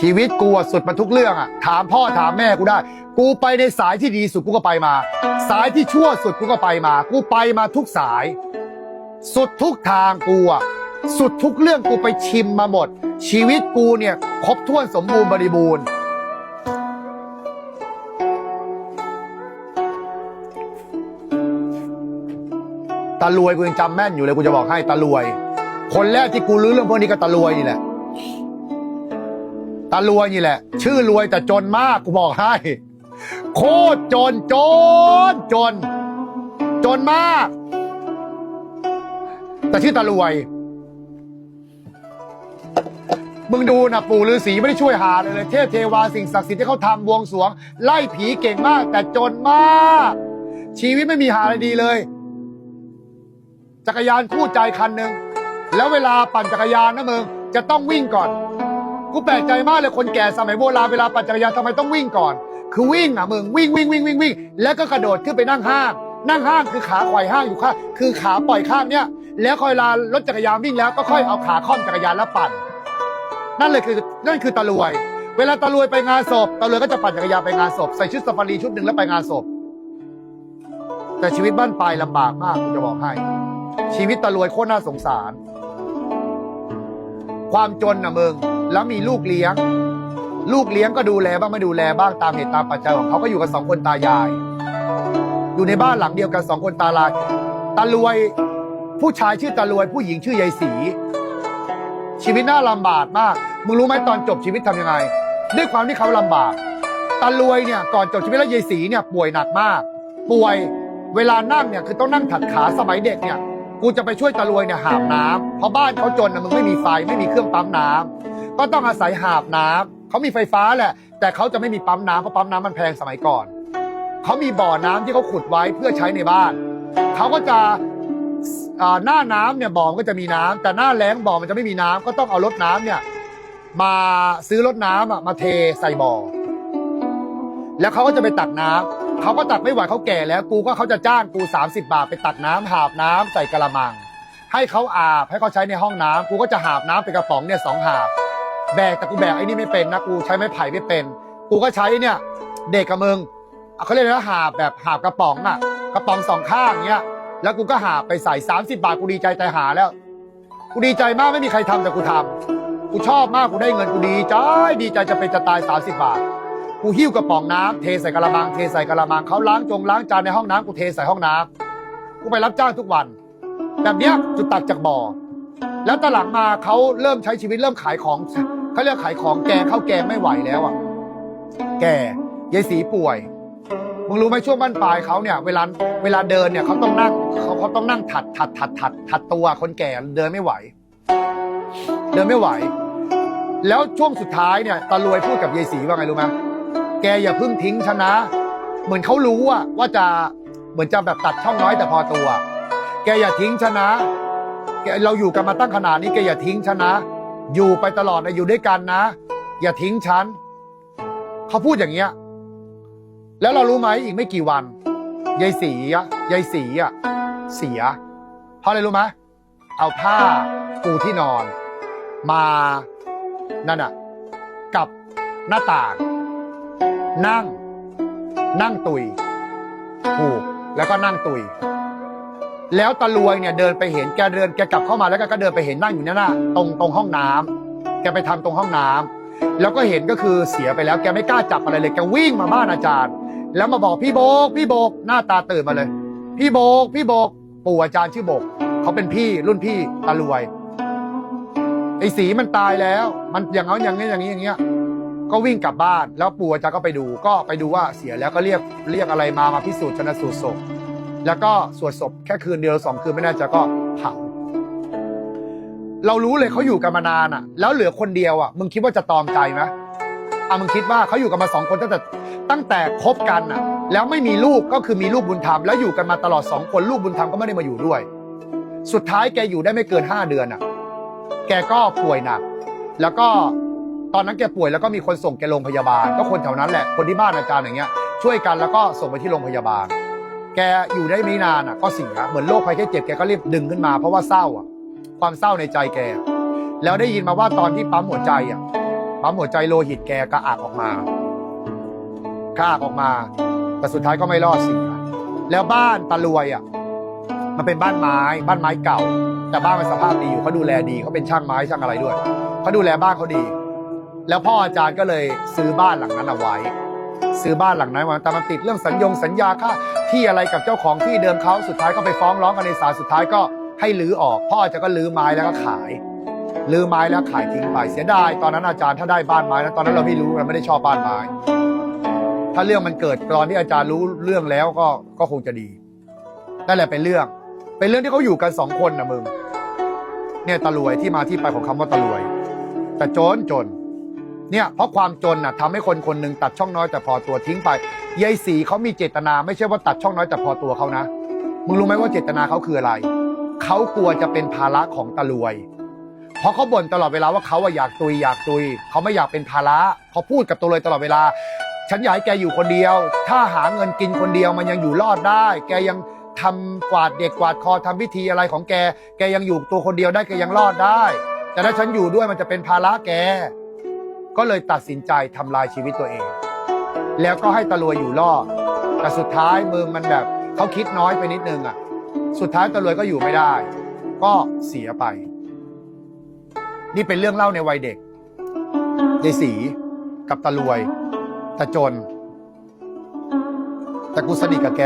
ชีวิตกูอะสุดมาทุกเรื่องอะถามพ่อถามแม่กูได้ กูไปในสายที่ดีสุดกูก็ไปมา สายที่ชั่วสุดกูก็ไปมา กูไปมาทุกสาย สุดทุกทางกูอะสุดทุกเรื่องกูไปชิมมาหมด ชีวิตกูเนี่ยครบถ้วนสมบูรณ์บริบูรณ์ ตาลวยกูยังจำแม่นอยู่เลยกูจะบอกให้ตาลวย คนแรกที่กูรู้เรื่องพวกนี้ก็ตาลวยนี่แหละ ตารวยนี่แหละ ชื่อรวยแต่จนมากกูบอกให้ โคตรจนจนจน จนมาก แต่ชื่อตารวย มึงดูนะปู่ฤาษีไม่ได้ช่วยหาเลยเลย เทพเทวาสิ่งศักดิ์สิทธิ์ที่เขาทำบวงสรวง ไล่ผีเก่งมาก แต่จนมาก ชีวิตไม่มีหาอะไรดีเลย จักรยานคู่ใจคันหนึ่งแล้วเวลาปั่นจักรยานนะมึงจะต้องวิ่งก่อน กูแปลกใจมากเลยคนแก่สมัยโบราณเวลาปั่นจักรยานทำไมต้องวิ่งก่อน คือวิ่งอะมึงวิ่งวิ่งวิ่งวิ่งวิ่งแล้วก็กระโดดขึ้นไปนั่งห้าง นั่งห้างคือขาไขว่ห้างอยู่ข้างคือขาปล่อยข้างเนี้ยแล้วคอยลารถจักรยานวิ่งแล้วก็ค่อยเอาขาค่อมจักรยานแล้วปั่น นั่นเลยคือนั่นคือตะลวย เวลาตะลวยไปงานศพตะลวยก็จะปั่นจักรยานไปงานศพใส่ชุดซาฟารีชุดหนึ่งแล้วไปงานศพแต่ชีวิตบ้านปลายลำบากมากกูจะบอกให้ ชีวิตตะลวยโคตรน่าสงสาร ความจนนะมึงแล้วมีลูกเลี้ยง ลูกเลี้ยงก็ดูแลบ้างไม่ดูแลบ้างตามเหตุตามปัจจัยของเขาก็อยู่กันสองคนตายาย อยู่ในบ้านหลังเดียวกันสองคนตาลายตาลวย ผู้ชายชื่อตาลวย ผู้หญิงชื่อยายศรีชีวิตน่าลำบากมากมึงรู้ไหมตอนจบชีวิตทำยังไง ด้วยความที่เขาลำบากตาลวยเนี่ยก่อนจบชีวิตแล้วยายศรีเนี่ยป่วยหนักมาก ป่วยเวลานั่งเนี่ยคือต้องนั่งถัดขาสมัยเด็กเนี่ย กูจะไปช่วยตาลวยเนี่ยหาบน้ำเพราะบ้านเขาจนนะมึงไม่มีไฟไม่มีเครื่องปั๊มน้ำก็ต้องอาศัยหาบน้ำเขามีไฟฟ้าแหละ แต่เขาจะไม่มีปั๊มน้ำเพราะปั๊มน้ำมันแพงสมัยก่อน เขามีบ่อน้ำที่เขาขุดไว้เพื่อใช้ในบ้าน เขาก็จะอ่าหน้าน้ำเนี่ยบ่อมันก็จะมีน้ำแต่หน้าแล้งบ่อมันจะไม่มีน้ำก็ต้องเอารถน้ำเนี่ยมาซื้อรถน้ำอะมาเทใส่บ่อ แล้วเขาก็จะไปตักน้ำ เขาก็ตักไม่ไหวเขาแก่แล้วกูก็เขาจะจ้างกู 30 บาทไปตักน้ำหาบน้ำใส่กระมัง ให้เขาอาบให้เขาใช้ในห้องน้ำกูก็จะหาบน้ำเป็นกระป๋องเนี่ยสองหาบ แบกแต่กูแบกไอ้นี่ไม่เป็นนะกูใช้ไม้ไผ่ไม่เป็น กูก็ใช้เนี่ย เด็กกับมึงเขาเรียกนะหาบแบบหาบกระป๋องอะ กระป๋องสองข้างเงี้ย แล้วกูก็หาบไปใส่ 30 บาทกูดีใจใจหาแล้ว กูดีใจมากไม่มีใครทำแต่กูทำกูชอบมากกูได้เงินกูดีใจดีใจจะเป็นจะตาย 30 บาท กูหิ้วกระป๋องน้ำเทใส่กระมังเทใส่กระมังเขาล้างจงล้างจานในห้องน้ำกูเทใส่ห้องน้ำกูไปรับจ้างทุกวัน แบบเนี้ยจุดตักจากบ่อ แล้วตอนหลังมาเขาเริ่มใช้ชีวิตเริ่มขายของเขาเรียกขายของแกงข้าวแกไม่ไหวแล้วอะ แกยายสีป่วยมึงรู้ไหมช่วงบ้านปลายเขาเนี่ยเวลาเวลาเดินเนี่ยเขาต้องนั่งเขาเขาต้องนั่งถัดถัดถัดถัดถัดตัวคนแก่เดินไม่ไหว เดินไม่ไหว แล้วช่วงสุดท้ายเนี่ยตาลวยพูดกับยายศรีว่าไงรู้ไหม แกอย่าเพิ่งทิ้งฉันนะ เหมือนเขารู้อะว่าจะเหมือนจะแบบตัดช่องน้อยแต่พอตัว แกอย่าทิ้งฉันนะแกเราอยู่กันมาตั้งขนาดนี้แกอย่าทิ้งฉันนะ อยู่ไปตลอดนะอยู่ด้วยกันนะ อย่าทิ้งฉันเขาพูดอย่างเงี้ย แล้วเรารู้ไหมอีกไม่กี่วันยายศรีอะยายศรีอะเสีย เพราะอะไรรู้ไหมเอาผ้าปูที่นอน มานั่นอะกับหน้าต่าง นั่ง นั่งตุยถูกแล้วก็นั่งตุย แล้วตะลวยเนี่ยเดินไปเห็นแกเดินแกกลับเข้ามาแล้วก็เดินไปเห็นนั่งอยู่นี่ยนะตรงตรงห้องน้ำแกไปทำตรงห้องน้ำแล้วก็เห็นก็คือเสียไปแล้วแกไม่กล้าจับอะไรเลยแกวิ่งมาบ้านอาจารย์ แล้วมาบอกพี่โบกพี่โบกหน้าตาตื่นมาเลย พี่โบกพี่โบกปู่อาจารย์ชื่อโบกเขาเป็นพี่รุ่นพี่ตาลวยไอ้สีมันตายแล้ว มันอย่างนั้นอย่างนี้อย่างนี้อย่างเงี้ย ก็วิ่งกลับบ้าน แล้วปู่อาจารย์ก็ไปดู ก็ไปดูว่าเสียแล้วก็เรียกเรียกอะไรมามาพิสูจน์ชนะสูตรศพ แล้วก็สวดศพแค่คืนเดียวสองคืนไม่น่าจะก็เผาเรารู้เลยเขาอยู่กันมานานอะ แล้วเหลือคนเดียวอะมึงคิดว่าจะตอมใจไหมอะมึงคิดว่าเขาอยู่กันมาสองคนตั้งแต่ตั้งแต่คบกันอะ แล้วไม่มีลูกก็คือมีลูกบุญธรรมแล้วอยู่กันมาตลอดสองคนลูกบุญธรรมก็ไม่ได้มาอยู่ด้วย สุดท้ายแกอยู่ได้ไม่เกินห้าเดือนอะ แกก็ป่วยหนักแล้วก็ ตอนนั้นแกป่วยแล้วก็มีคนส่งแกโรงพยาบาล ก็คนแถวนั้นแหละคนที่บ้านอาจารย์อย่างเงี้ยช่วยกันแล้วก็ส่งไปที่โรงพยาบาล แกอยู่ได้ไม่นานอะ ก็เสียเหมือนโรคภัยแค่เจ็บแกก็รีบดึงขึ้นมาเพราะว่าเศร้าอะ ความเศร้าในใจแก แล้วได้ยินมาว่าตอนที่ปั๊มหัวใจอะปั๊มหัวใจโลหิตแกกระอักออกมากระอักออกมา แต่สุดท้ายก็ไม่รอดสียแล้วบ้านตาลวยอะมันเป็นบ้านไม้บ้านไม้เก่า แต่บ้านมันสภาพดีอยู่เขาดูแลดีเขาเป็นช่างไม้ช่างอะไรด้วยเขาดูแลบ้านเขาดี แล้วพ่ออาจารย์ก็เลยซื้อบ้านหลังนั้นเอาไว้ ซื้อบ้านหลังนั้นไว้แต่มันติดเรื่องสัญญงสัญญาค่าที่อะไรกับเจ้าของที่เดิมเขาสุดท้ายก็ไปฟ้องร้องกันในศาลสุดท้ายก็ให้รื้อออก พ่ออาจารย์ก็รื้อไม้แล้วก็ขายรื้อไม้แล้วขายทิ้งไปเสียดายตอนนั้นอาจารย์ถ้าได้บ้านไม้นะตอนนั้นเราไม่รู้เราไม่ได้ชอบบ้านไม้ ถ้าเรื่องมันเกิดตอนที่อาจารย์รู้เรื่องแล้วก็ก็คงจะดีนั่นแหละเป็นเรื่อง เป็นเรื่องที่เขาอยู่กันสองคนนะมึงเนี่ยตะลวยที่มาที่ไปของคำว่าตะลวย แต่จนจน เนี่ยเพราะความจนน่ะทำให้คนคนหนึ่งตัดช่องน้อยแต่พอตัวทิ้งไปยายสีเขามีเจตนาไม่ใช่ว่าตัดช่องน้อยแต่พอตัวเขานะมึงรู้ไหมว่าเจตนาเขาคืออะไรเขากลัวจะเป็นภาระของตะลวยเพราะเขาบ่นตลอดเวลาว่าเขาอยากตุยอยากตุยเขาไม่อยากเป็นภาระเขาพูดกับตะลวยตลอดเวลา ฉันอยากให้แกอยู่คนเดียว ถ้าหาเงินกินคนเดียวมันยังอยู่รอดได้ แกยังทำกวาดเด็กกวาดคอทำพิธีอะไรของแก แกยังอยู่ตัวคนเดียวได้แกยังรอดได้ แต่ถ้าฉันอยู่ด้วยมันจะเป็นภาระแก ก็เลยตัดสินใจทำลายชีวิตตัวเอง แล้วก็ให้ตะลวยอยู่รอดแต่สุดท้ายมึงมันแบบเขาคิดน้อยไปนิดนึงอะ สุดท้ายตะลวยก็อยู่ไม่ได้ ก็เสียไป นี่เป็นเรื่องเล่าในวัยเด็กยายสีกับตะลวยตะจน แต่กูสนิทกับแก